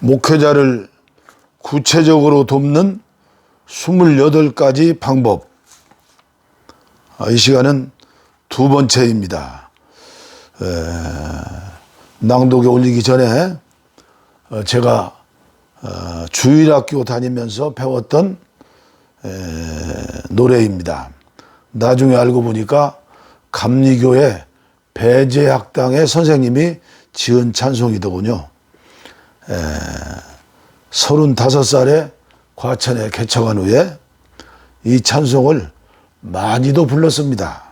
목회자를 구체적으로 돕는 28가지 방법. 아, 이 시간은 두 번째입니다. 에, 낭독에 올리기 전에 어, 제가 어, 주일학교 다니면서 배웠던 에, 노래입니다. 나중에 알고 보니까 감리교회 배제학당의 선생님이 지은 찬송이더군요. 서른다섯 살에 과천에 개척한 후에 이 찬송을 많이도 불렀습니다.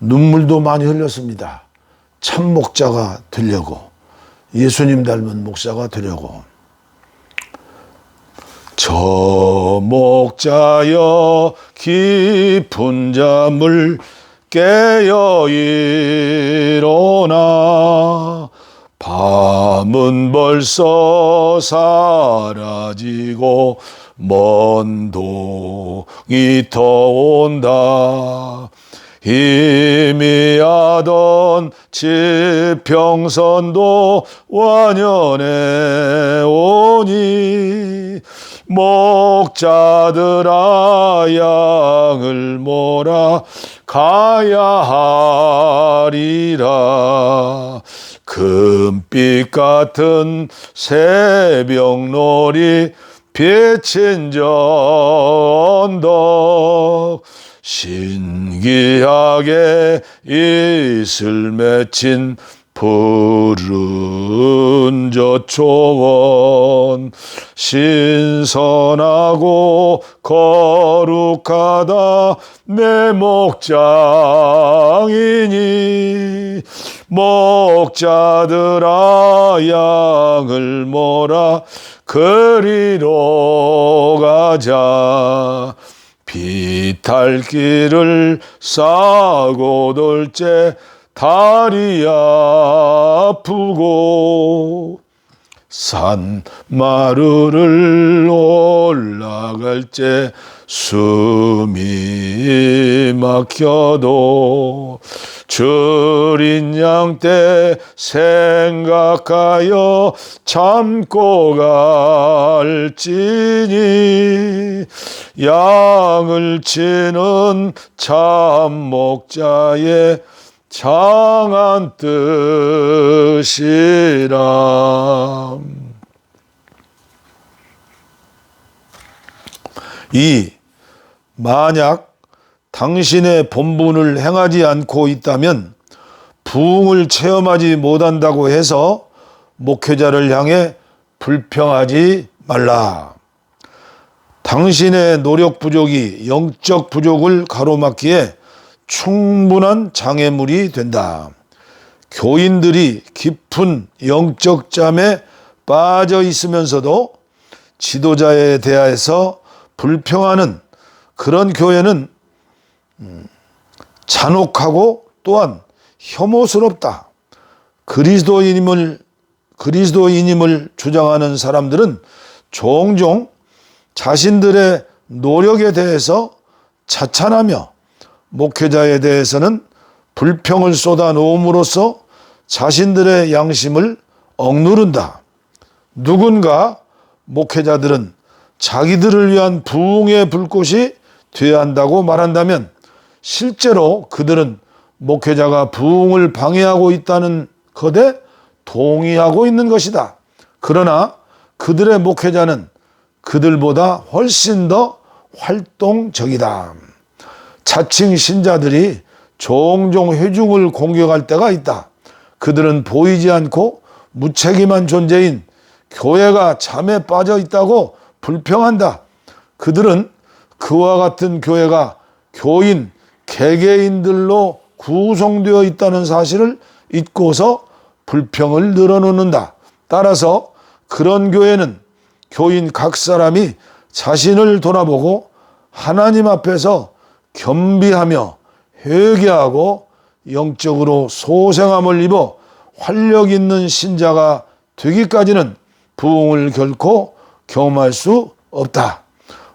눈물도 많이 흘렸습니다. 참 목자가 되려고 예수님 닮은 목사가 되려고 저 목자여 깊은 잠을 깨어 일어나 밤은 벌써 사라지고 먼 동이 터온다. 희미하던 지평선도 완연해 오니 목자들아 양을 몰아 가야 하리라 금빛 같은 새벽놀이 비친 저 언덕 신기하게 이슬 맺힌 푸른 저 초원 신선하고 거룩하다 내 목장이니 목자들아 양을 몰아 그리로 가자. 비탈길을 싸고 돌째 다리 아프고 산 마루를 올라갈 때 숨이 막혀도 줄인 양때 생각하여 참고 갈지니 양을 치는 참 목자의 장한 뜻이라. 이 만약 당신의 본분을 행하지 않고 있다면 부흥을 체험하지 못한다고 해서 목회자를 향해 불평하지 말라. 당신의 노력 부족이 영적 부족을 가로막기에 충분한 장애물이 된다. 교인들이 깊은 영적 잠에 빠져 있으면서도 지도자에 대하여서 불평하는 그런 교회는 음, 잔혹하고 또한 혐오스럽다. 그리스도인임을 그리스도인임을 주장하는 사람들은 종종 자신들의 노력에 대해서 자찬하며 목회자에 대해서는 불평을 쏟아 놓음으로써 자신들의 양심을 억누른다. 누군가 목회자들은 자기들을 위한 부흥의 불꽃이 되어야 한다고 말한다면 실제로 그들은 목회자가 부흥을 방해하고 있다는 것에 동의하고 있는 것이다. 그러나 그들의 목회자는 그들보다 훨씬 더 활동적이다. 자칭 신자들이 종종 회중을 공격할 때가 있다. 그들은 보이지 않고 무책임한 존재인 교회가 잠에 빠져 있다고 불평한다. 그들은 그와 같은 교회가 교인, 개개인들로 구성되어 있다는 사실을 잊고서 불평을 늘어놓는다. 따라서 그런 교회는 교인 각 사람이 자신을 돌아보고 하나님 앞에서 겸비하며 회개하고 영적으로 소생함을 입어 활력 있는 신자가 되기까지는 부흥을 결코 경험할 수 없다.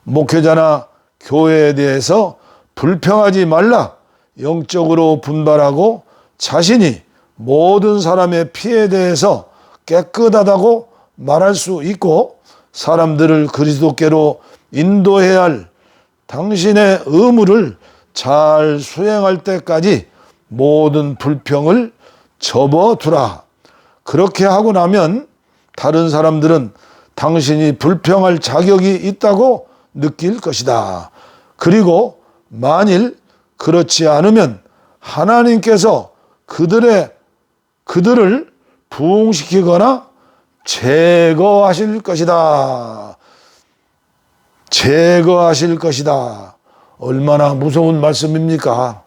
목회자나 교회에 대해서 불평하지 말라. 영적으로 분발하고 자신이 모든 사람의 피에 대해서 깨끗하다고 말할 수 있고 사람들을 그리스도께로 인도해야 할 당신의 의무를 잘 수행할 때까지 모든 불평을 접어두라. 그렇게 하고 나면 다른 사람들은 당신이 불평할 자격이 있다고 느낄 것이다. 그리고 만일 그렇지 않으면 하나님께서 그들의 그들을 부흥시키거나 제거하실 것이다. 제거하실 것이다. 얼마나 무서운 말씀입니까?